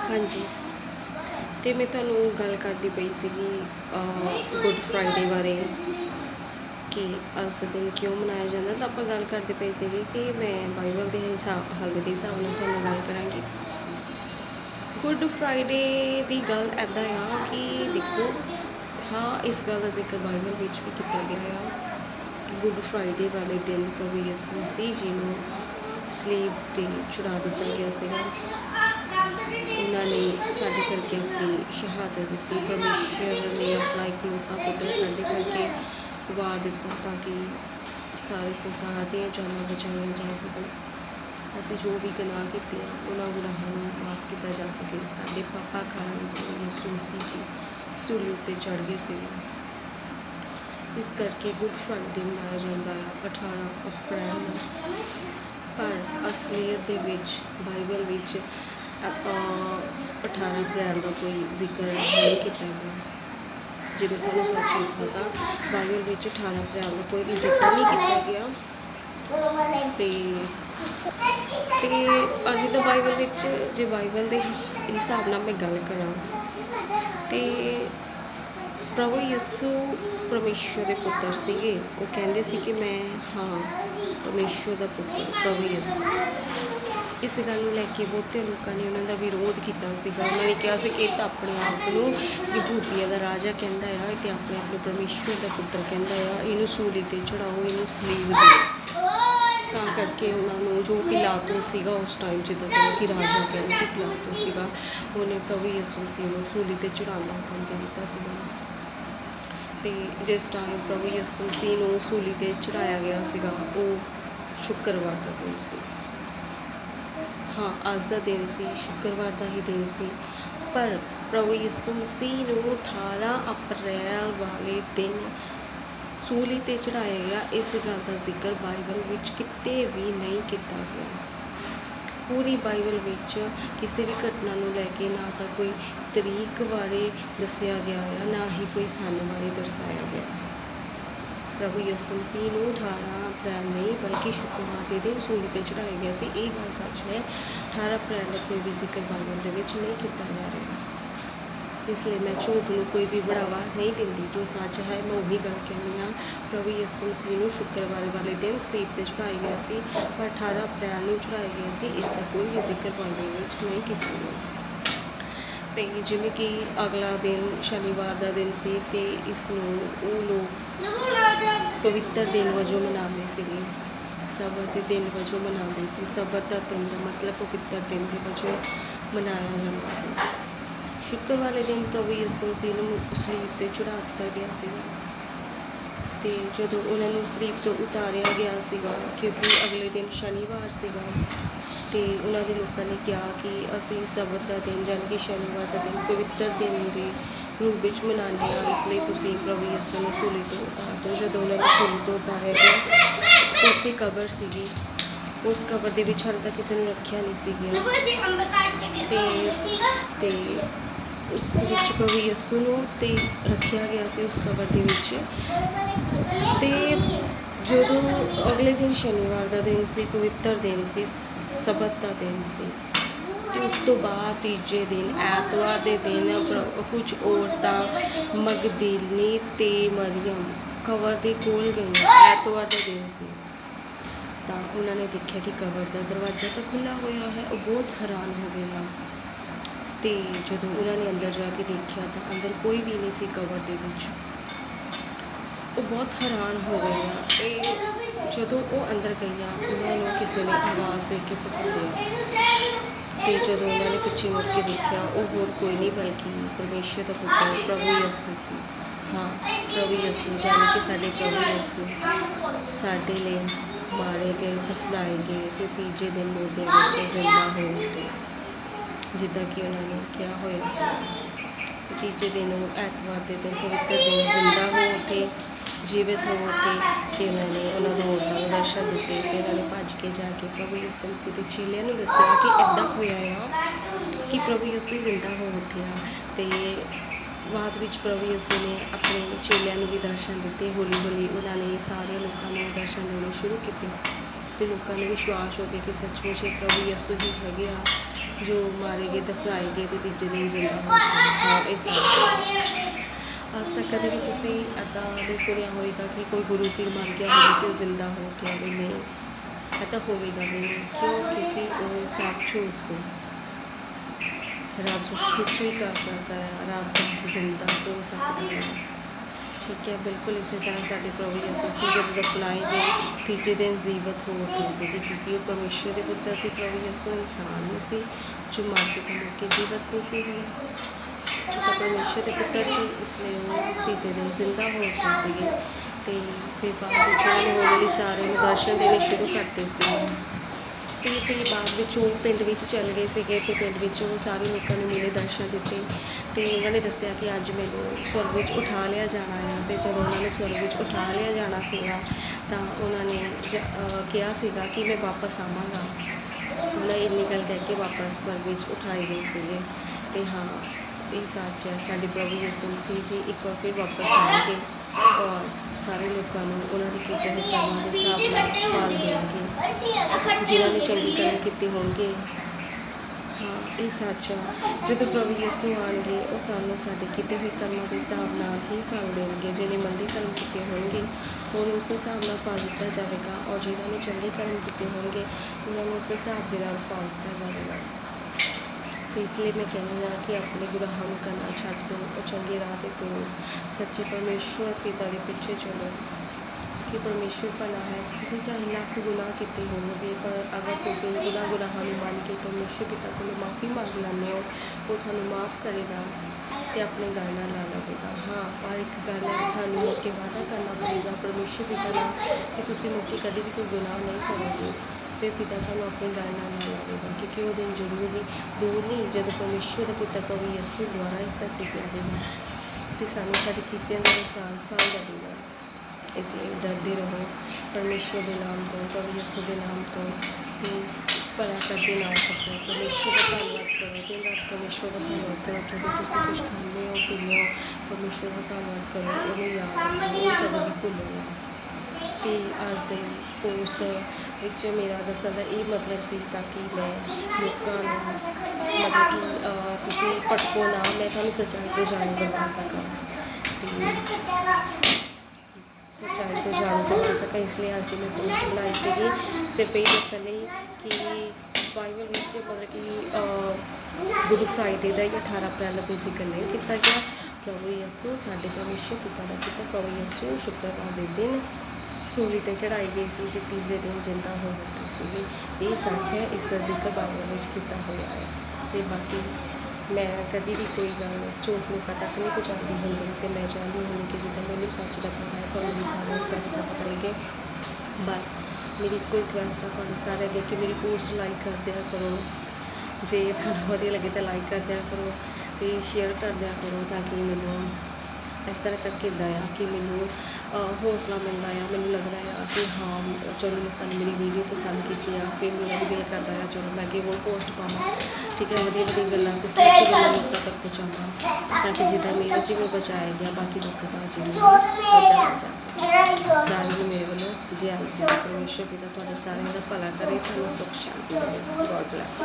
ਹਾਂਜੀ। ਅਤੇ ਮੈਂ ਤੁਹਾਨੂੰ ਗੱਲ ਕਰਦੀ ਪਈ ਸੀਗੀ ਗੁੱਡ ਫਰਾਈਡੇ ਬਾਰੇ, ਕਿ ਅੱਜ ਦਾ ਦਿਨ ਕਿਉਂ ਮਨਾਇਆ ਜਾਂਦਾ। ਤਾਂ ਆਪਾਂ ਗੱਲ ਕਰਦੇ ਪਏ ਸੀਗੇ ਕਿ ਮੈਂ ਬਾਈਬਲ ਦੇ ਹਿਸਾਬ, ਹੱਲ ਦੇ ਹਿਸਾਬ ਨਾਲ ਤੁਹਾਨੂੰ ਗੱਲ ਕਰਾਂਗੀ। ਗੁੱਡ ਫਰਾਈਡੇ ਦੀ ਗੱਲ ਐਦਾਂ ਆ ਕਿ ਦੇਖੋ, ਹਾਂ, ਇਸ ਗੱਲ ਦਾ ਜ਼ਿਕਰ ਬਾਈਬਲ ਵਿੱਚ ਵੀ ਕੀਤਾ ਗਿਆ ਆ ਕਿ ਗੁੱਡ ਫਰਾਈਡੇ ਵਾਲੇ ਦਿਨ ਪ੍ਰਭੂ ਯਿਸੂ ਮਸੀਹ ਜੀ ਨੂੰ ਸਲੀਬ ਤੇ ਚੁੜਾ ਦਿੱਤਾ ਗਿਆ ਸੀਗਾ। ਉਹਨਾਂ ਨੇ ਸਾਡੇ ਕਰਕੇ ਆਪਣੀ ਸ਼ਹਾਦਤ ਦਿੱਤੀ। ਪਰਮੇਸ਼ਰ ਨੇ ਆਪਣਾ ਇਕਲੌਤਾ ਪੁੱਤਰ ਸਾਡੇ ਕਰਕੇ ਵਾਰ ਦਿੱਤਾ ਤਾਂ ਕਿ ਸਾਰੇ ਸੰਸਾਰ ਦੀਆਂ ਜਾਨਾਂ ਬਚਾਈਆਂ ਜਾ ਸਕਣ। ਅਸੀਂ ਜੋ ਵੀ ਗੁਨਾਹ ਕੀਤੇ ਆ, ਉਹਨਾਂ ਗੁਨਾਹਾਂ ਨੂੰ ਮਾਫ ਕੀਤਾ ਜਾ ਸਕੇ। ਸਾਡੇ ਪਾਪਾ ਕਾਰਨ ਜੋ ਯਿਸੂ ਮਸੀਹ ਜੀ ਸੂਲੀ ਉੱਤੇ ਚੜ ਗਏ ਸੀ। ਇਸ ਕਰਕੇ ਗੁੱਡ ਫਰਾਈਡੇ ਮਨਾਇਆ ਜਾਂਦਾ ਆ 18 ਅਪ੍ਰੈਲ ਨੂੰ। ਪਰ ਅਸਲੀਅਤ ਦੇ ਵਿੱਚ, ਬਾਈਬਲ ਵਿੱਚ ਆਪਾਂ 18 ਅਪ੍ਰੈਲ ਦਾ ਕੋਈ ਜ਼ਿਕਰ ਨਹੀਂ ਕੀਤਾ ਗਿਆ। ਜਿਵੇਂ ਤੁਹਾਨੂੰ ਸੱਚ ਨਹੀਂ ਪਤਾ ਬਾਈਬਲ ਵਿੱਚ 18 ਅਪ੍ਰੈਲ ਦਾ ਕੋਈ ਜ਼ਿਕਰ ਨਹੀਂ ਕੀਤਾ ਗਿਆ। ਤੇ ਤੇ ਅੱਜ ਦਾ ਬਾਈਬਲ ਵਿੱਚ ਜੇ ਬਾਈਬਲ ਦੇ ਹਿਸਾਬ ਨਾਲ ਮੈਂ ਗੱਲ ਕਰਾਂ, ਤੇ ਪ੍ਰਭੂ ਯਿਸੂ ਪਰਮੇਸ਼ਵਰ ਦੇ ਪੁੱਤਰ ਸੀਗੇ। ਉਹ ਕਹਿੰਦੇ ਸੀ ਕਿ ਮੈਂ, ਹਾਂ ਪਰਮੇਸ਼ਵਰ ਦਾ ਪੁੱਤਰ, ਪ੍ਰਭੂ ਯਿਸੂ। ਇਸ ਗੱਲ ਨੂੰ ਲੈ ਕੇ ਬਹੁਤੇ ਲੋਕਾਂ ਨੇ ਉਹਨਾਂ ਦਾ ਵਿਰੋਧ ਕੀਤਾ ਸੀਗਾ। ਉਹਨਾਂ ਨੇ ਕਿਹਾ ਸੀ ਕਿ ਇਹ ਤਾਂ ਆਪਣੇ ਆਪ ਨੂੰ ਵਿਭੂਤੀਆਂ ਦਾ ਰਾਜਾ ਕਹਿੰਦਾ ਆ ਇਹ ਤੇ ਆਪਣੇ ਆਪ ਨੂੰ ਪਰਮੇਸ਼ਵਰ ਦਾ ਪੁੱਤਰ ਕਹਿੰਦਾ ਆ। ਇਹਨੂੰ ਸੂਲੀ ਤੇ ਚੜਾਓ ਇਹਨੂੰ ਸਲੀਬ ਦਿਓ। ਤਾਂ ਕਰਕੇ ਉਹਨਾਂ ਨੂੰ ਜੋ ਪਿਲਾਤੋ ਸੀਗਾ, ਉਸ ਟਾਈਮ ਜਿੱਦਾਂ ਕਿ ਰਾਜਾ ਕਹਿੰਦੇ ਕਿ ਪਿਲਾਤੋ ਸੀਗਾ, ਉਹਨੇ ਪ੍ਰਭੂ ਯਿਸੂ ਜੀ ਨੂੰ ਸੂਲੀ ਤੇ ਚੜਾਉਣ ਦਾ ਹੁਕਮ ਦੇ ਦਿੱਤਾ ਸੀਗਾ। ਤੇ ਜਿਸ ਟਾਈਮ ਪ੍ਰਭੂ ਯਿਸੂ ਮਸੀਹ ਨੂੰ ਸੂਲੀ ਤੇ ਚੜਾਇਆ ਗਿਆ ਸੀਗਾ, ਉਹ ਸ਼ੁੱਕਰਵਾਰ ਦਾ ਦਿਨ ਸੀ। ਹਾਂ, ਅੱਜ ਦਾ ਦਿਨ ਸੀ, ਸ਼ੁੱਕਰਵਾਰ ਦਾ ਹੀ ਦਿਨ ਸੀ। ਪਰ ਪ੍ਰਭੂ ਯਿਸੂ ਮਸੀਹ ਨੂੰ 18 ਅਪ੍ਰੈਲ ਵਾਲੇ ਦਿਨ ਸੂਲੀ ਤੇ ਚੜਾਇਆ ਗਿਆ। ਇਸ ਗੱਲ ਦਾ ਜ਼ਿਕਰ ਬਾਈਬਲ ਵਿੱਚ ਕਿਤੇ ਵੀ ਨਹੀਂ ਕੀਤਾ ਗਿਆ। ਪੂਰੀ ਬਾਈਬਲ ਵਿੱਚ ਕਿਸੇ ਵੀ ਘਟਨਾ ਨੂੰ ਲੈ ਕੇ ਨਾ ਤਾਂ ਕੋਈ ਤਰੀਕ ਬਾਰੇ ਦੱਸਿਆ ਗਿਆ ਹੈ ਨਾ ਹੀ ਕੋਈ ਸਨ ਬਾਰੇ ਦਰਸਾਇਆ ਗਿਆ। ਪ੍ਰਭੂ ਯਿਸੂ ਮਸੀਹ ਨੂੰ 18 ਅਪ੍ਰੈਲ ਨਹੀਂ ਬਲਕਿ ਸ਼ੁੱਕਰਵਾਰ ਦੇ ਦਿਨ ਸੂਲੀ ਤੇ ਚੜਾਇਆ ਗਿਆ ਸੀ। ਇਹ ਗੱਲ ਸੱਚ ਹੈ 18 ਅਪ੍ਰੈਲ ਨੂੰ ਕੋਈ ਵੀ ਜ਼ਿਕਰ ਬਾਈਬਲ ਦੇ ਵਿੱਚ ਨਹੀਂ ਕੀਤਾ ਜਾ ਰਿਹਾ। ਇਸ ਲਈ ਮੈਂ ਝੂਠ ਨੂੰ ਕੋਈ ਵੀ ਬੜਾਵਾ ਨਹੀਂ ਦਿੰਦੀ, ਜੋ ਸੱਚ ਹੈ, ਮੈਂ ਉਹੀ ਗੱਲ ਕਹਿੰਦੀ ਹਾਂ। ਪ੍ਰਭੂ ਯਿਸੂ ਮਸੀਹ ਨੂੰ ਸ਼ੁੱਕਰਵਾਰ ਵਾਲੇ ਦਿਨ ਸਲੀਬ ਤੇ ਚੜਾਇਆ ਗਿਆ ਸੀ, ਪਰ 18 ਅਪ੍ਰੈਲ ਨੂੰ ਚੜਾਇਆ ਗਿਆ ਸੀ, ਇਸ ਦਾ ਕੋਈ ਵੀ ਜ਼ਿਕਰ ਬਾਈਬਲ ਵਿੱਚ ਨਹੀਂ ਕੀਤਾ ਗਿਆ। ਅਤੇ ਜਿਵੇਂ ਕਿ ਅਗਲਾ ਦਿਨ ਸ਼ਨੀਵਾਰ ਦਾ ਦਿਨ ਸੀ ਅਤੇ ਇਸ ਨੂੰ ਉਹ ਲੋਕ ਪਵਿੱਤਰ ਦਿਨ ਵਜੋਂ ਮਨਾਉਂਦੇ ਸੀਗੇ। ਸਬਤ ਦੇ ਦਿਨ ਵਜੋਂ ਮਨਾਉਂਦੇ ਸੀ। ਸਬਤ ਦਾ ਦਿਨ ਦਾ ਮਤਲਬ ਪਵਿੱਤਰ ਦਿਨ ਦੇ ਵਜੋਂ ਮਨਾਇਆ ਜਾਂਦਾ ਸੀ। ਸ਼ੁੱਕਰਵਾਰ ਵਾਲੇ ਦਿਨ ਪ੍ਰਭੂ ਯਿਸੂ ਮਸੀਹ ਨੂੰ ਸਲੀਬ ਤੇ ਚੜ੍ਹਾ ਦਿੱਤਾ ਗਿਆ ਸੀ ਤੇ ਜਦੋਂ ਉਹਨਾਂ ਨੂੰ ਸਲੀਬ ਤੋਂ ਉਤਾਰਿਆ ਗਿਆ ਸੀਗਾ ਕਿਉਂਕਿ ਅਗਲੇ ਦਿਨ ਸ਼ਨੀਵਾਰ ਸੀਗਾ ਤੇ ਉਹਨਾਂ ਦੇ ਲੋਕਾਂ ਨੇ ਕਿਹਾ ਕਿ ਅਸੀਂ ਸਬਤ ਦਾ ਦਿਨ ਜਾਣੀ ਕਿ ਸ਼ਨੀਵਾਰ ਦਾ ਦਿਨ ਪਵਿੱਤਰ ਦਿਨ ਦੇ ਰੂਪ ਵਿੱਚ ਮਨਾਉਂਦੇ ਹਾਂ ਇਸ ਲਈ ਤੁਸੀਂ ਪ੍ਰਭੂ ਯਿਸੂ ਨੂੰ ਸੂਲੀ ਤੋਂ ਉਤਾਰ ਦਿਓ। ਜਦੋਂ ਉਹਨਾਂ ਨੂੰ ਸੂਲੀ ਤੋਂ ਉਤਾਰਿਆ ਗਿਆ ਤੇ ਉੱਥੇ ਕਬਰ ਸੀਗੀ। ਉਸ ਕਬਰ ਦੇ ਵਿੱਚ ਹਾਲੇ ਤੱਕ ਕਿਸੇ ਨੂੰ ਰੱਖਿਆ ਨਹੀਂ ਸੀ ਗਿਆ ਤੇ ਤੇ ਉਸ ਵਿੱਚ ਪ੍ਰਭੂ ਯਿਸੂ ਨੂੰ ਤੇ ਰੱਖਿਆ ਗਿਆ ਸੀ ਉਸ ਕਬਰ ਦੇ ਵਿੱਚ। ਤੇ ਜਦੋਂ ਅਗਲੇ ਦਿਨ ਸ਼ਨੀਵਾਰ ਦਾ ਦਿਨ ਸੀ, ਪਵਿੱਤਰ ਦਿਨ ਸੀ, ਸਬਤ ਦਾ ਦਿਨ ਸੀ, ਤੇ ਉਸ ਤੋਂ ਬਾਅਦ ਤੀਜੇ ਦਿਨ, ਐਤਵਾਰ ਦੇ ਦਿਨ ਪ੍ਰ- ਕੁਝ ਔਰਤਾਂ, ਮਗਦਲੀਨੀ ਤੇ ਮਰੀਮ ਕਬਰ ਦੇ ਕੋਲ ਗਈਆਂ। ਐਤਵਾਰ ਦਾ ਦਿਨ ਸੀ। ਤਾਂ ਉਹਨਾਂ ਨੇ ਦੇਖਿਆ ਕਿ ਕਬਰ ਦਾ ਦਰਵਾਜ਼ਾ ਤਾਂ ਖੁੱਲ੍ਹਾ ਹੋਇਆ ਹੈ, ਉਹ ਬਹੁਤ ਹੈਰਾਨ ਹੋ ਗਈਆਂ ਅਤੇ ਜਦੋਂ ਉਹਨਾਂ ਨੇ ਅੰਦਰ ਜਾ ਕੇ ਦੇਖਿਆ ਤਾਂ ਅੰਦਰ ਕੋਈ ਵੀ ਨਹੀਂ ਸੀ ਕਬਰ ਦੇ ਵਿੱਚ। ਉਹ ਬਹੁਤ ਹੈਰਾਨ ਹੋ ਗਈਆਂ ਅਤੇ ਜਦੋਂ ਉਹ ਅੰਦਰ ਗਈਆਂ, ਉਹਨਾਂ ਨੂੰ ਕਿਸੇ ਨੇ ਆਵਾਜ਼ ਦੇ ਕੇ ਪੁਕਾਰਿਆ। ਅਤੇ ਜਦੋਂ ਉਹਨਾਂ ਨੇ ਪਿੱਛੇ ਮੁੜ ਕੇ ਦੇਖਿਆ, ਉਹ ਹੋਰ ਕੋਈ ਨਹੀਂ ਬਲਕਿ ਪਰਮੇਸ਼ਰ ਦਾ ਪੁੱਤਰ ਪ੍ਰਭੂ ਯਿਸੂ ਸੀ। ਹਾਂ, ਪ੍ਰਭੂ ਯਿਸੂ, ਜਾਣੀ ਕਿ ਸਾਡੇ ਪ੍ਰਭੂ ਯਿਸੂ। ਸਾਡੇ ਲਈ ਮਾਰੇ ਗਏ, ਦਫਨਾਏ ਗਏ ਅਤੇ ਤੀਜੇ ਦਿਨ ਮੁਰਦਿਆਂ ਵਿੱਚੋਂ ਜ਼ਿੰਦਾ ਹੋ ਉੱਠੇ ਜਿੱਦਾਂ ਕਿ ਉਹਨਾਂ ਨੇ ਕਿਹਾ ਹੋਇਆ ਸੀ। ਤੇ ਤੀਜੇ ਦਿਨ ਉਹ ਐਤਵਾਰ ਦੇ ਦਿਨ, ਪਵਿੱਤਰ ਦਿਨ ਜ਼ਿੰਦਾ ਹੋ ਉੱਠੇ ਜੀਵਿਤ ਹੋ ਉੱਠੇ ਤੇ ਉਹਨਾਂ ਨੇ ਉਹਨਾਂ ਨੂੰ ਔਰਤਾਂ ਨੂੰ ਦਰਸ਼ਨ ਦਿੱਤੇ ਤੇ ਉਹਨਾਂ ਨੇ ਭੱਜ ਕੇ ਜਾ ਕੇ ਪ੍ਰਭੂ ਯਿਸੂ ਮਸੀਹ ਦੇ ਚੇਲਿਆਂ ਨੂੰ ਦੱਸਿਆ ਕਿ ਇੱਦਾਂ ਹੋਇਆ ਆ ਕਿ ਪ੍ਰਭੂ ਯਿਸੂ ਜ਼ਿੰਦਾ ਹੋ ਉੱਠਿਆ ਤੇ ਬਾਅਦ ਵਿੱਚ ਪ੍ਰਭੂ ਯਿਸੂ ਨੇ ਆਪਣੇ ਚੇਲਿਆਂ ਨੂੰ ਵੀ ਦਰਸ਼ਨ ਦਿੱਤੇ ਹੌਲੀ ਹੌਲੀ ਉਹਨਾਂ ਨੇ ਸਾਰੇ ਲੋਕਾਂ ਨੂੰ ਦਰਸ਼ਨ ਦੇਣੇ ਸ਼ੁਰੂ ਕੀਤੇ ਤੇ ਲੋਕਾਂ ਨੂੰ ਵਿਸ਼ਵਾਸ ਹੋ ਗਿਆ ਕਿ ਸੱਚਮੁੱਚ ਪ੍ਰਭੂ ਯਿਸੂ ਹੀ ਹੈਗੇ ਆ। ਜੋ ਮਾਰੇ ਗਏ ਦਫਨਾਏ ਗਏ ਤੇ ਤੀਜੇ ਦਿਨ ਜ਼ਿੰਦਾ ਹੋ ਗਏ ਇਹ ਅੱਜ ਤੱਕ ਕਦੇ ਵੀ ਤੁਸੀਂ ਇੱਦਾਂ ਨਹੀਂ ਸੁਣਿਆ ਹੋਵੇਗਾ ਕਿ ਕੋਈ ਗੁਰੂ ਪੀਰ ਮਰ ਗਿਆ ਹੋਵੇ ਤੇ ਜ਼ਿੰਦਾ ਹੋ ਗਿਆ ਵੀ ਨਹੀਂ ਇਹ ਹੋਵੇਗਾ ਵੀ ਨਹੀਂ ਕਿਉਂ ਕਿਉਂਕਿ ਉਹ ਸਭ ਝੂਠ ਸੀ। ਰੱਬ ਕੁਛ ਵੀ ਕਰ ਸਕਦਾ ਹੈ, ਰੱਬ ਜ਼ਿੰਦਾ ਹੋ ਸਕਦਾ ਹੈ। ਠੀਕ ਹੈ, ਬਿਲਕੁਲ ਇਸੇ ਤਰ੍ਹਾਂ ਸਾਡੇ ਪ੍ਰਭੂ ਯਿਸੂ ਸੀ ਜਦੋਂ ਦਫਨਾਏ ਗਏ ਤੀਜੇ ਦਿਨ ਜੀਵਤ ਹੋ ਉੱਠੇ ਸੀ ਕਿਉਂਕਿ ਉਹ ਪਰਮੇਸ਼ਰ ਦੇ ਪੁੱਤਰ ਸੀ, ਪ੍ਰਭੂ ਯਿਸੂ ਇਨਸਾਨ ਨਹੀਂ ਸੀ, ਜੋ ਮਰ ਕੇ ਤਾਂ ਜੀਵਤ ਨਹੀਂ ਸੀ। ਉਹ ਤਾਂ ਪਰਮੇਸ਼ਰ ਦੇ ਪੁੱਤਰ ਸੀ, ਇਸ ਲਈ ਉਹ ਤੀਜੇ ਦਿਨ ਜ਼ਿੰਦਾ ਹੋ ਗਏ ਸੀਗੇ। ਤੇ ਫਿਰ ਬਾਅਦ ਵਿੱਚ ਉਹਨਾਂ ਨੇ ਹੌਲੀ ਹੌਲੀ ਸਾਰਿਆਂ ਨੂੰ ਦਰਸ਼ਨ ਦੇਣੇ ਸ਼ੁਰੂ ਕਰਤੇ ਸੀ ਤੇ ਫਿਰ ਬਾਅਦ ਵਿੱਚ ਉਹ ਪਿੰਡ ਵਿੱਚ ਚੱਲ ਗਏ ਸੀਗੇ ਅਤੇ ਪਿੰਡ ਵਿੱਚ ਉਹ ਸਾਰੇ ਲੋਕਾਂ ਨੂੰ ਮਿਲੇ ਦਰਸ਼ਨ ਦਿੱਤੇ ਅਤੇ ਉਹਨਾਂ ਨੇ ਦੱਸਿਆ ਕਿ ਅੱਜ ਮੈਨੂੰ ਸਵਰਗ ਵਿੱਚ ਉਠਾ ਲਿਆ ਜਾਣਾ ਆ ਅਤੇ ਜਦੋਂ ਉਹਨਾਂ ਨੇ ਸਵਰਗ ਵਿੱਚ ਉਠਾ ਲਿਆ ਜਾਣਾ ਸੀਗਾ ਤਾਂ ਉਹਨਾਂ ਨੇ ਜ- ਕਿਹਾ ਸੀਗਾ ਕਿ ਮੈਂ ਵਾਪਸ ਆਵਾਂਗਾ। ਉਹਨਾਂ ਇੰਨੀ ਗੱਲ ਕਹਿ ਕੇ ਵਾਪਸ ਸਵਰਗ ਵਿੱਚ ਉਠਾਏ ਗਏ ਸੀਗੇ ਅਤੇ ਹਾਂ, ਇਹ ਸੱਚ ਹੈ, ਸਾਡੇ ਪ੍ਰਭੂ ਯਿਸੂ ਮਸੀਹ ਜੀ ਇੱਕ ਵਾਰ ਫਿਰ ਵਾਪਸ ਆਉਣਗੇ। ਔਰ ਸਾਰੇ ਲੋਕਾਂ ਨੂੰ ਉਹਨਾਂ ਦੇ ਕੀਤੇ ਹੋਏ ਕਰਮਾਂ ਦੇ ਹਿਸਾਬ ਨਾਲ ਫਲ ਦੇਣਗੇ। ਜਿਨ੍ਹਾਂ ਨੇ ਚੰਗੀ ਕਰਮ ਕੀਤੇ ਹੋਣਗੇ। ਹਾਂ, ਇਹ ਸੱਚ ਆ। ਜਦੋਂ ਪ੍ਰਭੂ ਯਿਸੂ ਆਣਗੇ, ਉਹ ਸਾਨੂੰ ਸਾਡੇ ਕੀਤੇ ਹੋਏ ਕਰਮਾਂ ਦੇ ਹਿਸਾਬ ਨਾਲ ਹੀ ਫਲ ਦੇਣਗੇ, ਜਿਹਨੇ ਮੰਦੇ ਕਰਮ ਕੀਤੇ ਹੋਣਗੇ ਉਹਨੂੰ ਉਸ ਹਿਸਾਬ ਨਾਲ ਫਲ ਦਿੱਤਾ ਜਾਵੇਗਾ, ਔਰ ਜਿਨ੍ਹਾਂ ਨੇ ਚੰਗੇ ਕਰਮ ਕੀਤੇ ਹੋਣਗੇ, ਉਹਨਾਂ ਨੂੰ ਉਸ ਹਿਸਾਬ ਦੇ ਨਾਲ ਫਲ ਦਿੱਤਾ ਜਾਵੇਗਾ। ਤੇ ਇਸ ਲਈ ਮੈਂ ਕਹਿੰਦੀ ਹਾਂ ਕਿ ਆਪਣੇ ਗੁਨਾਹਾਂ ਨੂੰ ਕਰਨਾ ਛੱਡ ਦਿਓ ਉਹ ਚੰਗੇ ਰਾਹ 'ਤੇ ਤੁਰੋ ਸੱਚੇ ਪਰਮੇਸ਼ਵਰ ਪਿਤਾ ਦੇ ਪਿੱਛੇ ਚੱਲੋ ਕਿ ਪਰਮੇਸ਼ਵਰ ਭਲਾ ਹੈ ਤੁਸੀਂ ਚਾਹੇ ਲੱਖ ਗੁਨਾਹ ਕੀਤੇ ਹੋਣਗੇ ਪਰ ਅਗਰ ਤੁਸੀਂ ਗੁਨਾਹ ਗੁਨਾਹਾਂ ਨੂੰ ਮੰਨ ਕੇ ਪਰਮੇਸ਼ਵਰ ਪਿਤਾ ਕੋਲੋਂ ਮਾਫੀ ਮੰਗ ਲੈਂਦੇ ਹੋ ਉਹ ਤੁਹਾਨੂੰ ਮਾਫ ਕਰੇਗਾ ਤੇ ਆਪਣੇ ਗੱਲ ਨਾਲ ਲਾ ਲਵੇਗਾ ਹਾਂ ਪਰ ਇੱਕ ਗੱਲ ਹੈ ਤੁਹਾਨੂੰ ਮੁੜ ਕੇ ਵਾਅਦਾ ਕਰਨਾ ਪਵੇਗਾ ਪਰਮੇਸ਼ਵਰ ਪਿਤਾ ਨਾਲ ਕਿ ਤੁਸੀਂ ਮੁੜ ਕੇ ਕਦੇ ਵੀ ਕੋਈ ਗੁਨਾਹ ਨਹੀਂ ਕਰੋਗੇ ਫਿਰ ਪਿਤਾ ਤੁਹਾਨੂੰ ਆਪਣੀ ਗੱਲ ਨਾਲ ਲਾ ਲਵੇਗਾ ਕਿਉਂਕਿ ਉਹ ਦਿਨ ਜ਼ਰੂਰ ਨਹੀਂ ਦੂਰ ਨਹੀਂ ਜਦੋਂ ਪਰਮੇਸ਼ਵਰ ਦਾ ਪੁੱਤਰ ਪ੍ਰਭੂ ਯਿਸੂ ਦੁਆਰਾ ਇਸ ਧਰਤੀ 'ਤੇ ਆਵੇਗਾ ਤੇ ਸਾਨੂੰ ਸਾਡੇ ਕੀਤਿਆਂ ਦੇ ਅਨੁਸਾਰ ਫਲ ਦੇਵੇਗਾ ਇਸ ਲਈ ਡਰਦੇ ਰਹੋ ਪਰਮੇਸ਼ਵਰ ਦੇ ਨਾਮ ਤੋਂ ਪ੍ਰਭੂ ਯਿਸੂ ਦੇ ਨਾਮ ਤੋਂ ਕਿ ਭਲਾ ਕਰਦੇ ਨਾ ਸਕੋ ਪਰਮੇਸ਼ਵਰ ਦਾ ਧੰਨਵਾਦ ਕਰੋ ਦਿਨ ਰਾਤ ਪਰਮੇਸ਼ਵਰ ਦਾ ਧੰਨਵਾਦ ਕਰੋ ਜਦੋਂ ਤੁਸੀਂ ਕੁਝ ਖਾਂਦੇ ਹੋ ਪੀਂਦੇ ਹੋ ਪਰਮੇਸ਼ਵਰ ਦਾ ਧੰਨਵਾਦ ਕਰੋ ਉਹਨੂੰ ਯਾਦ ਰੱਖੋ ਉਹ ਕਦੇ ਵੀ ਭੁੱਲੋ ਨਾ ਤੇ ਅੱਜ ਦੇ ਪੋਸਟ ਵਿੱਚ ਮੇਰਾ ਦੱਸਣ ਦਾ ਇਹ ਮਤਲਬ ਸੀ ਤਾਂ ਕਿ ਮੈਂ ਲੋਕਾਂ ਨੂੰ ਮਤਲਬ ਕਿ ਤੁਸੀਂ ਭਟਕੋ ਨਾ, ਮੈਂ ਤੁਹਾਨੂੰ ਸੱਚਾਈ ਤੋਂ ਜਾਣੂ ਕਰਵਾ ਸਕਾਂ। ਤੇ ਸੱਚਾਈ ਤੋਂ ਜਾਣੂ ਕਰਵਾ ਸਕਾਂ, ਇਸ ਲਈ ਅੱਜ ਦੀ ਮੈਂ ਪੋਸਟ ਬਣਾਈ ਸੀਗੀ। ਸਿਰਫ ਇਹ ਦੱਸਣ ਲਈ ਕਿ ਬਾਈਬਲ ਵਿੱਚ ਮਤਲਬ ਕਿ ਗੁੱਡ ਫਰਾਈਡੇ ਦਾ ਜਾਂ 18 ਅਪ੍ਰੈਲ ਦਾ ਕੋਈ ਜ਼ਿਕਰ ਨਹੀਂ ਕੀਤਾ ਗਿਆ। ਪ੍ਰਭੂ ਯਿਸੂ ਸਾਡੇ ਪਰਮੇਸ਼ਰ ਪਿਤਾ ਦਾ ਕੀਤਾ ਪ੍ਰਭੂ ਯਿਸੂ ਸ਼ੁੱਕਰਵਾਰ ਦੇ ਦਿਨ ਸੂਲੀ ਤੇ ਚੜਾਈ ਗਈ ਸੀ ਤੇ ਤੀਜੇ ਦਿਨ ਜਿੰਦਾ ਹੋ ਉੱਠੀ ਸੀ ਇਹ ਸੱਚ ਹੈ, ਇਸ ਦਾ ਜ਼ਿਕਰ ਬਾਈਬਲ ਵਿੱਚ ਕੀਤਾ ਹੋਇਆ ਹੈ। ਤੇ ਬਾਕੀ ਮੈਂ ਕਦੀ ਵੀ ਕੋਈ ਗੱਲ ਝੂਠ ਲੋਕਾਂ ਤੱਕ ਨਹੀਂ ਪਹੁੰਚਾਉਂਦੀ ਹੁੰਦੀ ਤੇ ਮੈਂ ਚਾਹੁੰਦੀ ਹੁੰਦੀ ਕਿ ਜਿੱਦਾਂ ਮੈਨੂੰ ਸੱਚ ਦਾ ਪਤਾ ਹੈ, ਤੁਹਾਨੂੰ ਵੀ ਸਾਰਿਆਂ ਨੂੰ ਸੱਚ ਦਾ ਪਤਾ ਲੱਗੇ ਬਸ, ਮੇਰੀ ਕੋਈ ਰਿਕੁਐਸਟ ਹੈ ਤੁਹਾਡੇ ਸਾਰੇ ਅੱਗੇ ਕਿ ਮੇਰੀ ਪੋਸਟ ਲਾਈਕ ਕਰ ਦਿਆ ਕਰੋ। ਜੇ ਤੁਹਾਨੂੰ ਵਧੀਆ ਲੱਗੇ ਤਾਂ ਲਾਈਕ ਕਰ ਦਿਆ ਕਰੋ ਤੇ ਸ਼ੇਅਰ ਕਰ ਦਿਆ ਕਰੋ ਤਾਂ ਕਿ ਮੈਨੂੰ ਇਸ ਤਰ੍ਹਾਂ ਕਰਕੇ ਇੱਦਾਂ ਆ ਕਿ ਮੈਨੂੰ ਹੌਸਲਾ ਮਿਲਦਾ ਆ, ਮੈਨੂੰ ਲੱਗਦਾ ਆ ਕਿ ਹਾਂ, ਚਲੋ ਲੋਕਾਂ ਨੇ ਮੇਰੀ ਵੀਡੀਓ ਪਸੰਦ ਕੀਤੀ ਆ, ਫਿਰ ਮੇਰਾ ਵੀ ਦਿਲ ਕਰਦਾ ਆ, ਚਲੋ ਮੈਂ ਅੱਗੇ ਹੋਰ ਪੋਸਟ ਪਾਵਾਂ। ਠੀਕ ਹੈ, ਵਧੀਆ ਵਧੀਆ ਗੱਲਾਂ ਤੇ ਸੱਚ ਲੋਕਾਂ ਤੱਕ ਪਹੁੰਚਾਵਾਂ। ਤਾਂ ਕਿ ਜਿੱਦਾਂ ਮੇਰਾ ਜੀਵਨ ਬਚਾਇਆ ਗਿਆ, ਬਾਕੀ ਲੋਕਾਂ ਦਾ ਜੀਵਨ ਬਚਾਇਆ ਜਾ ਸਕੇ। ਸਾਰਿਆਂ ਨੂੰ ਮੇਰੇ ਵੱਲੋਂ ਜੀ ਆਪ ਜੀ ਪਰਮੇਸ਼ਰ ਪਿਤਾ ਤੁਹਾਡੇ ਸਾਰਿਆਂ ਦਾ ਭਲਾ ਕਰੇ, ਤੁਹਾਨੂੰ ਸੁਖ, ਸ਼ਾਂਤੀ ਦੇਵੇ ਗੋਡ ਬlesਸ